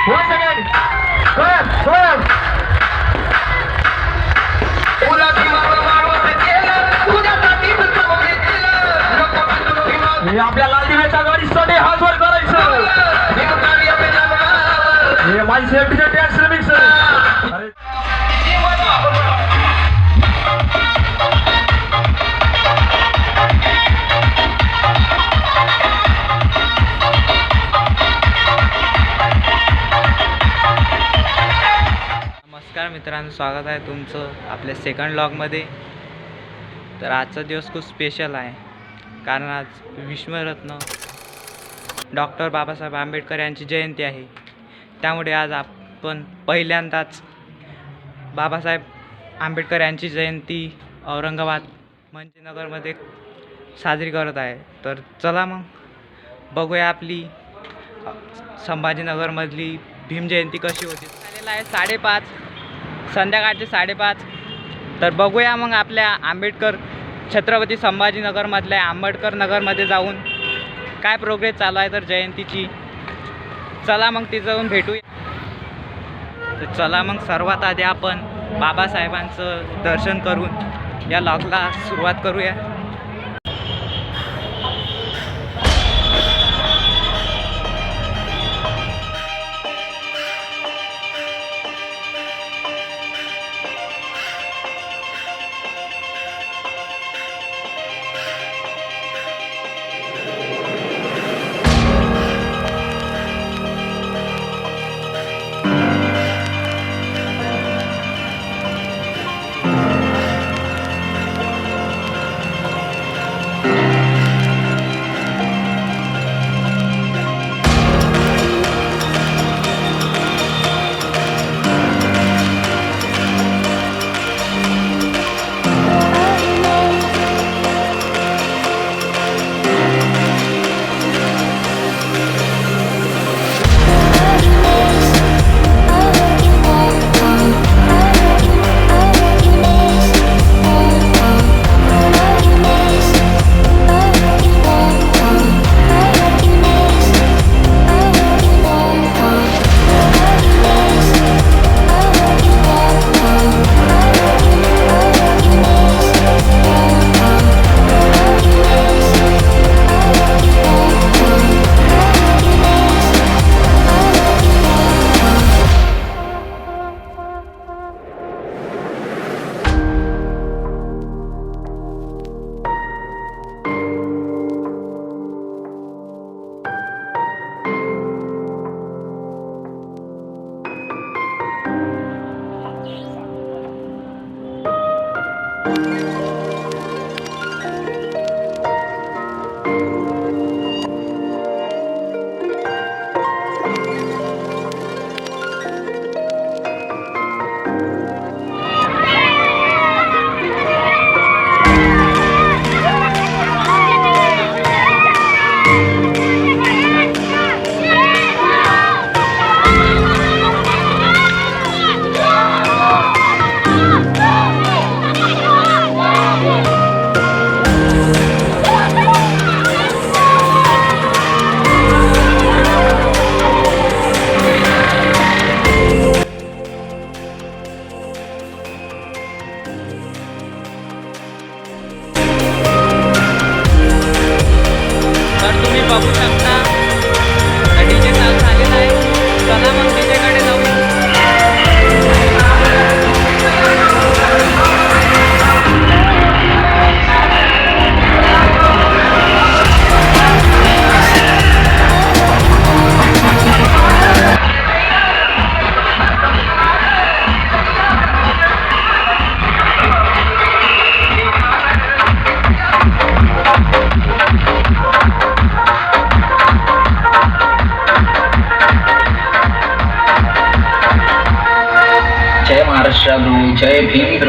Once again. Clap, clap. आपल्या लाल दिव्याच्या गाडीसाठी हात वर करायचं हे माझी सेफ्टीचं टॅक्स रिमिक्स मित्रांनो स्वागत आहे तुमचं आपल्या सेकंड लॉगमध्ये तर आजचा दिवस खूप स्पेशल आहे. कारण आज विश्वरत्न डॉक्टर बाबासाहेब आंबेडकर यांची जयंती आहे. त्यामुळे आज आपण पहिल्यांदाच बाबासाहेब आंबेडकर यांची जयंती औरंगाबाद मंचनगरमध्ये साजरी करत आहे. तर चला मग बघूया आपली संभाजीनगरमधली भीम जयंती कशी होती. झालेला आहे साडेपाच. संध्याकाळचे साडेपाच. तर बघूया मग आपल्या आंबेडकर छत्रपती संभाजीनगरमधल्या आंबेडकर नगरमध्ये जाऊन काय प्रोग्रेस चालू आहे तर जयंतीची. चला मग तिथं जाऊन भेटूया. तर चला मग सर्वात आधी आपण बाबासाहेबांचं दर्शन करून या लॉगला सुरुवात करूया. जय भीम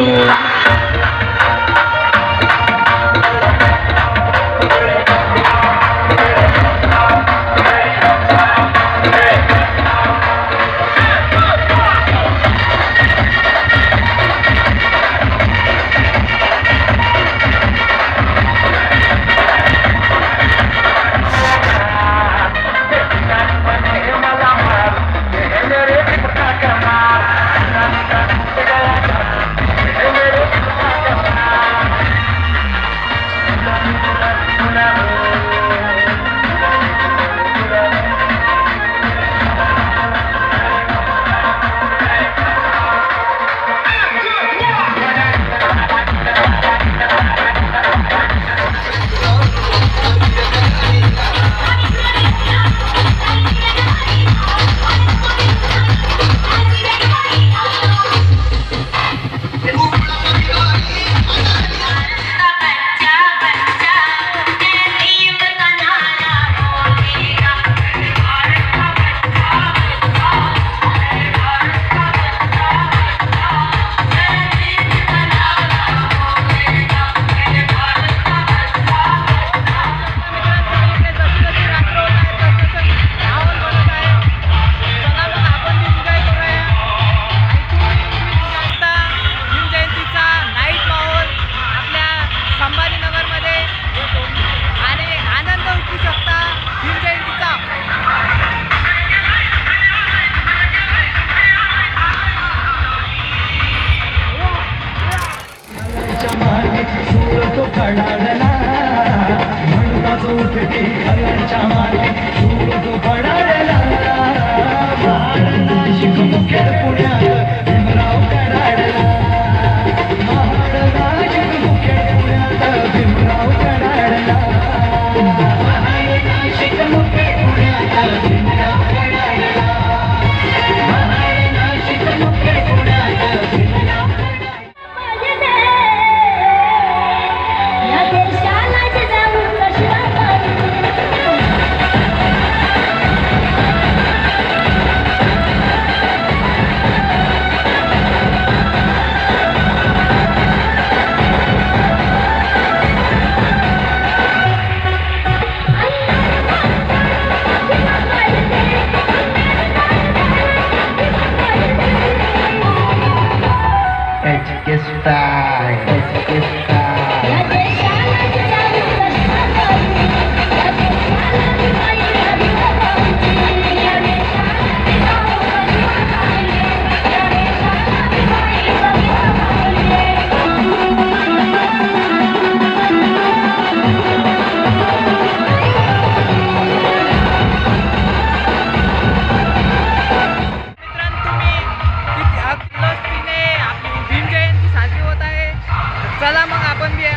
चला मग आपण बी हो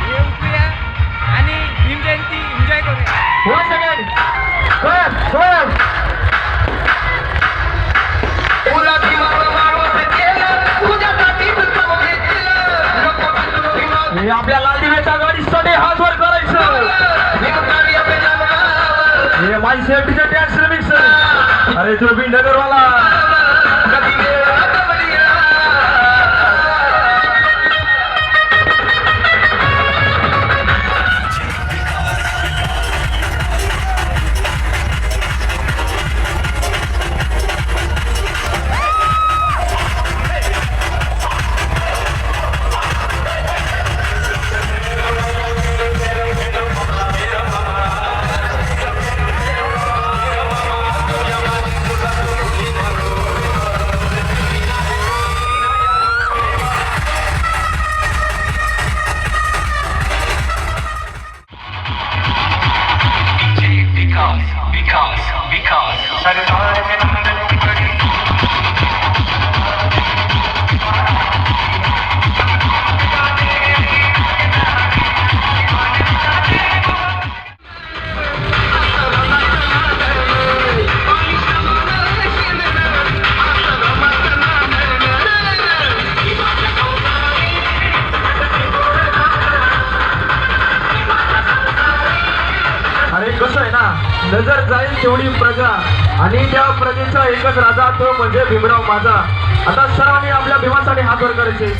हे उठूया आणि भीमजयंती एन्जॉय करूया. आपल्या लाल दिव्याच्या गाडी सडे हात करायचं. हे माझी सेफ्टीचा टॅक्स मिक्स अरे तो बिंडगरवाला कसं आहे ना नजर जाईल तेवढी प्रजा. आणि त्या प्रजेचा एकच राजा तो म्हणजे भीमराव माझा. आता सर्वांनी आपल्या भीमासाठी हात वर करायचे.